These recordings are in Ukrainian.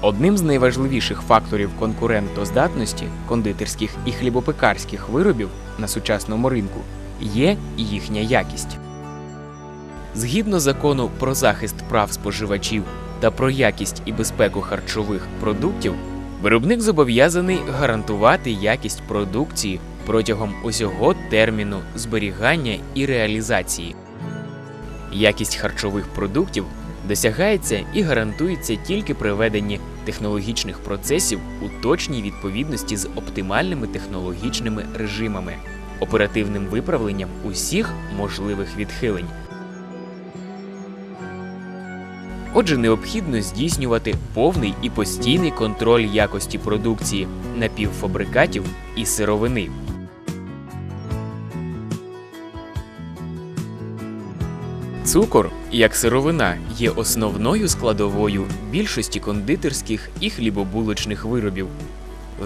Одним з найважливіших факторів конкурентоздатності кондитерських і хлібопекарських виробів на сучасному ринку є їхня якість. Згідно закону про захист прав споживачів та про якість і безпеку харчових продуктів, виробник зобов'язаний гарантувати якість продукції протягом усього терміну зберігання і реалізації. Якість харчових продуктів досягається і гарантується тільки при веденні технологічних процесів у точній відповідності з оптимальними технологічними режимами, оперативним виправленням усіх можливих відхилень. Отже, необхідно здійснювати повний і постійний контроль якості продукції напівфабрикатів і сировини. Цукор, як сировина, є основною складовою більшості кондитерських і хлібобулочних виробів.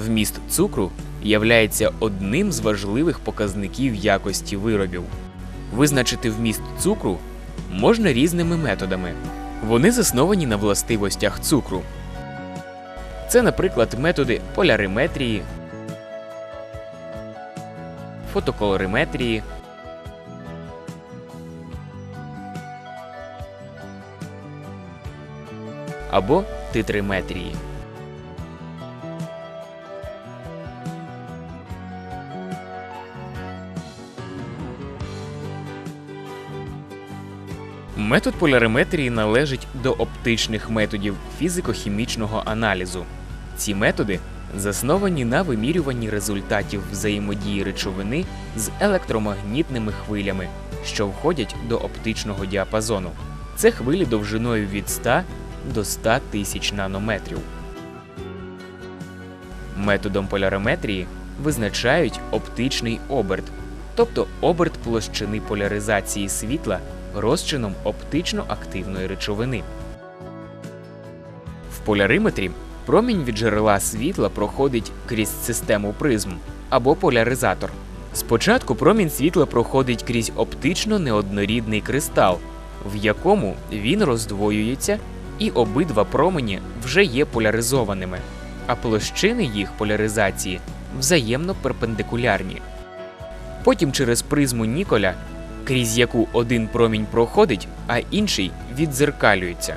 Вміст цукру являється одним з важливих показників якості виробів. Визначити вміст цукру можна різними методами. Вони засновані на властивостях цукру. Це, наприклад, методи поляриметрії, фотоколориметрії, або титриметрії. Метод поляриметрії належить до оптичних методів фізико-хімічного аналізу. Ці методи засновані на вимірюванні результатів взаємодії речовини з електромагнітними хвилями, що входять до оптичного діапазону. Це хвилі довжиною від 100 до 100 тисяч нанометрів. Методом полярометрії визначають оптичний оберт, тобто оберт площини поляризації світла розчином оптично активної речовини. В поляриметрі промінь від джерела світла проходить крізь систему призм або поляризатор. Спочатку промінь світла проходить крізь оптично неоднорідний кристал, в якому він роздвоюється, і обидва промені вже є поляризованими, а площини їх поляризації взаємно перпендикулярні. Потім через призму Ніколя, крізь яку один промінь проходить, а інший віддзеркалюється.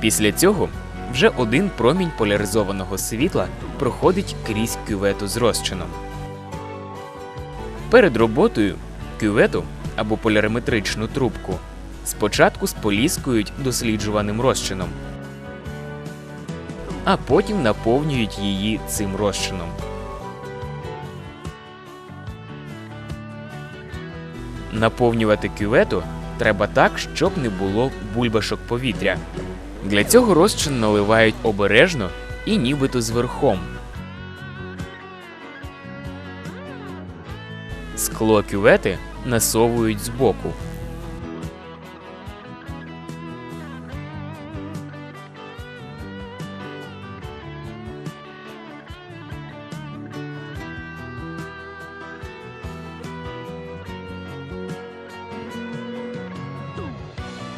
Після цього вже один промінь поляризованого світла проходить крізь кювету з розчином. Перед роботою кювету або поляриметричну трубку спочатку споліскують досліджуваним розчином, а потім наповнюють її цим розчином. Наповнювати кювету треба так, щоб не було бульбашок повітря. Для цього розчин наливають обережно і нібито зверхом. Скло кювети насовують збоку.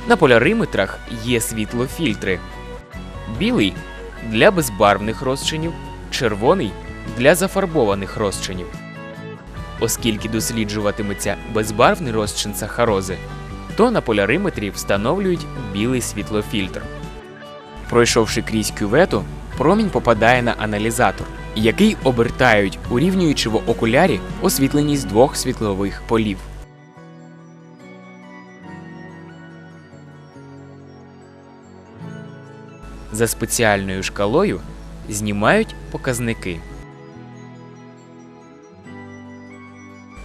На поляриметрах є світлофільтри. Білий для безбарвних розчинів, червоний для зафарбованих розчинів. Оскільки досліджуватиметься безбарвний розчин сахарози, то на поляриметрі встановлюють білий світлофільтр. Пройшовши крізь кювету, промінь попадає на аналізатор, який обертають, урівнюючи в окулярі освітленість двох світлових полів. За спеціальною шкалою знімають показники.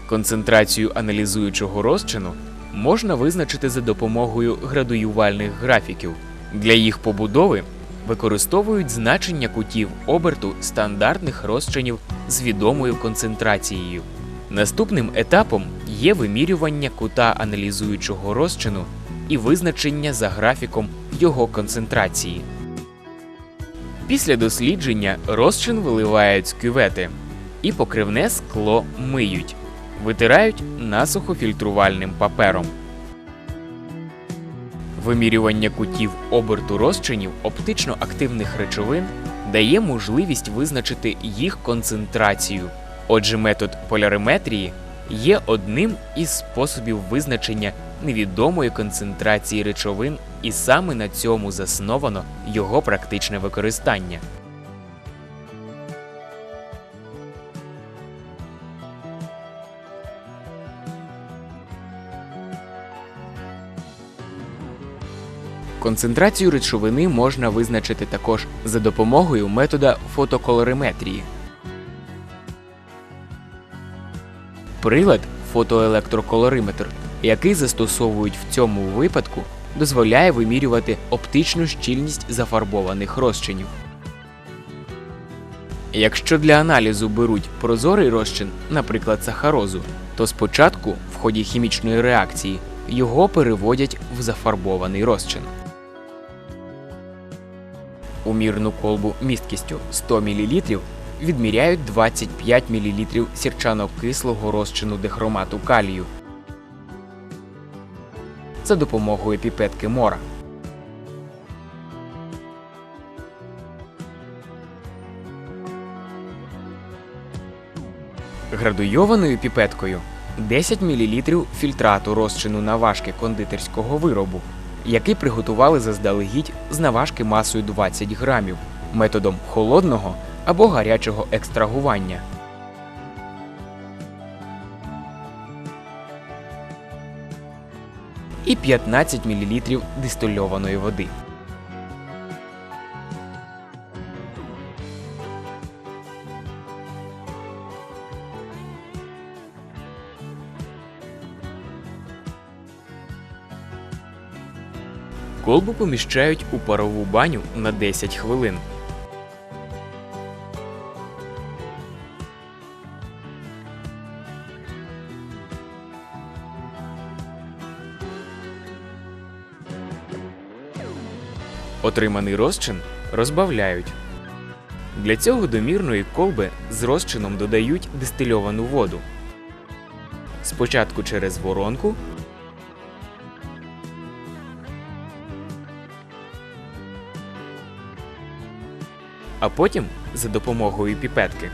Концентрацію аналізуючого розчину можна визначити за допомогою градуювальних графіків. Для їх побудови використовують значення кутів оберту стандартних розчинів з відомою концентрацією. Наступним етапом є вимірювання кута аналізуючого розчину і визначення за графіком його концентрації. Після дослідження розчин виливають з кювети. і покривне скло миють, витирають насухо фільтрувальним папером. Вимірювання кутів оберту розчинів оптично активних речовин дає можливість визначити їх концентрацію. Отже, метод поляриметрії є одним із способів визначення невідомої концентрації речовин, і саме на цьому засновано його практичне використання. Концентрацію речовини можна визначити також за допомогою метода фотоколориметрії. Прилад фотоелектроколориметр, який застосовують в цьому випадку, дозволяє вимірювати оптичну щільність зафарбованих розчинів. Якщо для аналізу беруть прозорий розчин, наприклад, сахарозу, то спочатку в ході хімічної реакції його переводять в зафарбований розчин. У мірну колбу місткістю 100 мл відміряють 25 мл сірчано-кислого розчину дихромату калію за допомогою піпетки мора. Градуйованою піпеткою 10 мл фільтрату розчину наважки кондитерського виробу, який приготували заздалегідь з наважки масою 20 грамів методом холодного або гарячого екстрагування. І 15 мл дистильованої води. Колбу поміщають у парову баню на 10 хвилин. Отриманий розчин розбавляють. Для цього до мірної колби з розчином додають дистильовану воду. Спочатку через воронку, а потім за допомогою піпетки.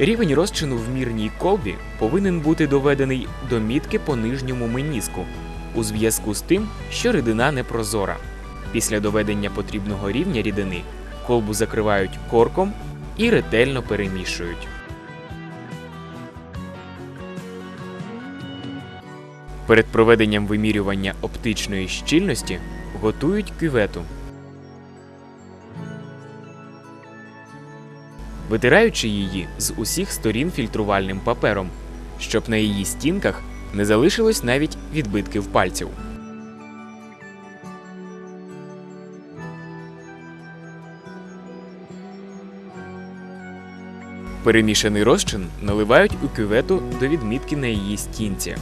Рівень розчину в мірній колбі повинен бути доведений до мітки по нижньому меніску у зв'язку з тим, що рідина не прозора. Після доведення потрібного рівня рідини колбу закривають корком і ретельно перемішують. Перед проведенням вимірювання оптичної щільності готують кювету. Витираючи її з усіх сторін фільтрувальним папером, щоб на її стінках не залишилось навіть відбитків пальців. Перемішаний розчин наливають у кювету до відмітки на її стінці.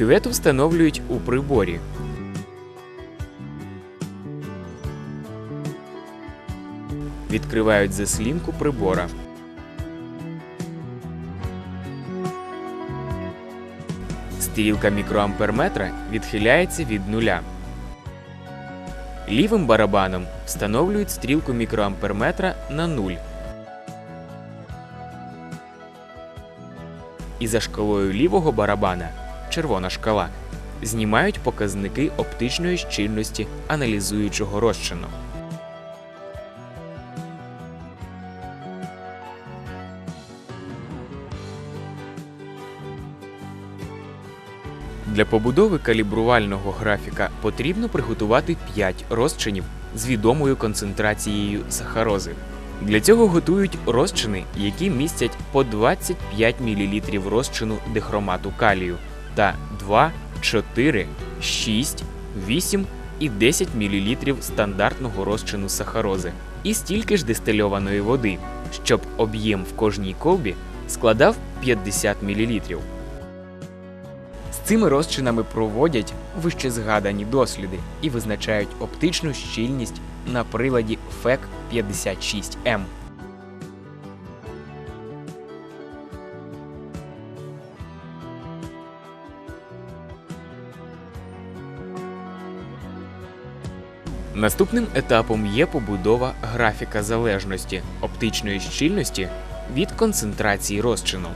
Кювету встановлюють у приборі. Відкривають заслінку прибора. Стрілка мікроамперметра відхиляється від нуля. Лівим барабаном встановлюють стрілку мікроамперметра на 0. І за шкалою лівого барабана червона шкала. Знімають показники оптичної щільності аналізуючого розчину. Для побудови калібрувального графіка потрібно приготувати 5 розчинів з відомою концентрацією сахарози. Для цього готують розчини, які містять по 25 мл розчину дихромату калію та 2, 4, 6, 8 і 10 мл стандартного розчину сахарози, і стільки ж дистильованої води, щоб об'єм в кожній колбі складав 50 мл. З цими розчинами проводять вище згадані досліди і визначають оптичну щільність на приладі ФЕК 56М. Наступним етапом є побудова графіка залежності оптичної щільності від концентрації розчину.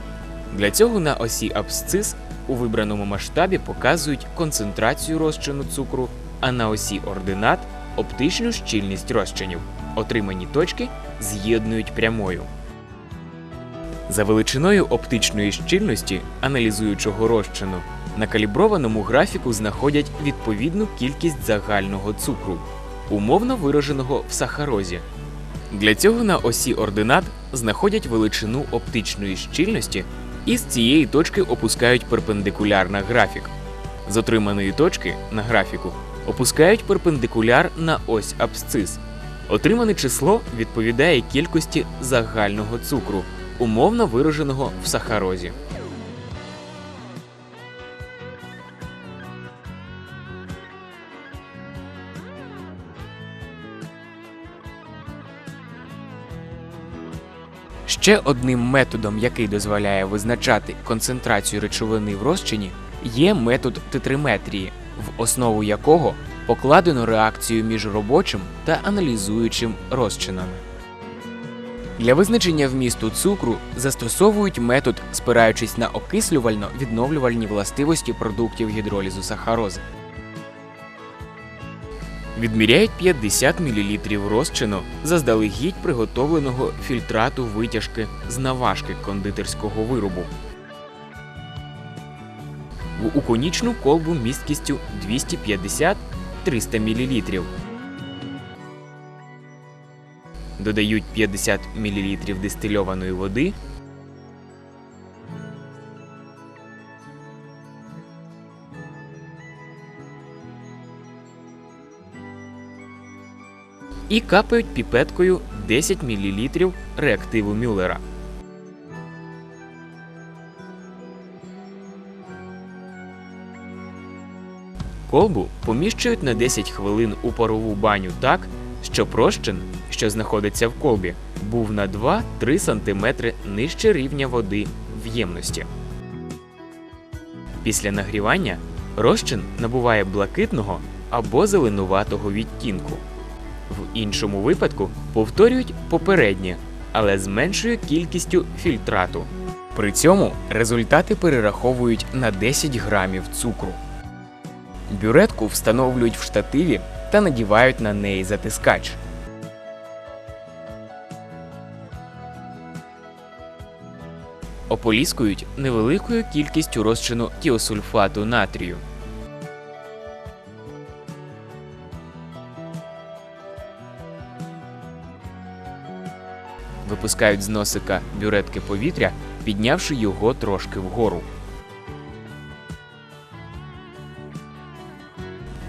Для цього на осі абсцис у вибраному масштабі показують концентрацію розчину цукру, а на осі ординат оптичну щільність розчинів. Отримані точки з'єднують прямою. За величиною оптичної щільності аналізуючого розчину на каліброваному графіку знаходять відповідну кількість загального цукру, умовно вираженого в сахарозі. Для цього на осі ординат знаходять величину оптичної щільності і з цієї точки опускають перпендикуляр на графік. З отриманої точки на графіку опускають перпендикуляр на ось абсцис. Отримане число відповідає кількості загального цукру, умовно вираженого в сахарозі. Ще одним методом, який дозволяє визначати концентрацію речовини в розчині, є метод тетриметрії, в основу якого покладено реакцію між робочим та аналізуючим розчинами. Для визначення вмісту цукру застосовують метод, спираючись на окислювально-відновлювальні властивості продуктів гідролізу сахарози. Відміряють 50 мл розчину заздалегідь приготовленого фільтрату витяжки з наважки кондитерського виробу. В уконічну колбу місткістю 250-300 мл. Додають 50 мл дистильованої води. І капають піпеткою 10 мл реактиву Мюллера. Колбу поміщують на 10 хвилин у парову баню так, щоб розчин, що знаходиться в колбі, був на 2-3 см нижче рівня води в ємності. Після нагрівання розчин набуває блакитного або зеленуватого відтінку. В іншому випадку повторюють попереднє, але з меншою кількістю фільтрату. При цьому результати перераховують на 10 грамів цукру. Бюретку встановлюють в штативі та надівають на неї затискач. Ополіскують невеликою кількістю розчину тіосульфату натрію. Випускають з носика бюретки повітря, піднявши його трошки вгору.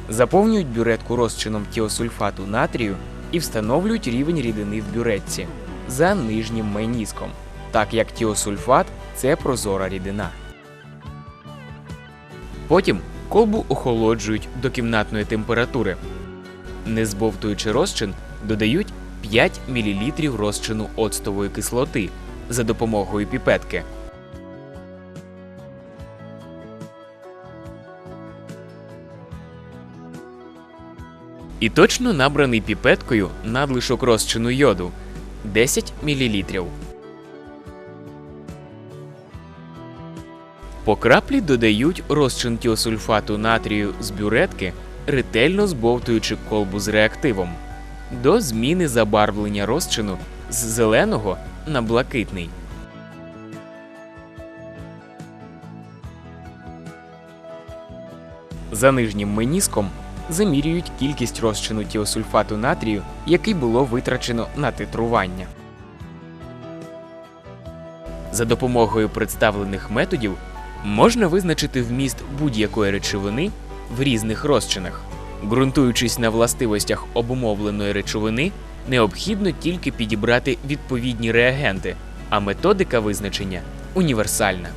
Заповнюють бюретку розчином тіосульфату натрію і встановлюють рівень рідини в бюретці за нижнім майніском, так як тіосульфат це прозора рідина. Потім колбу охолоджують до кімнатної температури. Не збовтуючи розчин, додають 5 мл розчину оцтової кислоти за допомогою піпетки. І точно набраний піпеткою надлишок розчину йоду 10 мл. По краплі додають розчин тіосульфату натрію з бюретки, ретельно збовтуючи колбу з реактивом до зміни забарвлення розчину з зеленого на блакитний. За нижнім меніском замірюють кількість розчину тіосульфату натрію, який було витрачено на титрування. За допомогою представлених методів можна визначити вміст будь-якої речовини в різних розчинах. Ґрунтуючись на властивостях обумовленої речовини, необхідно тільки підібрати відповідні реагенти, а методика визначення універсальна.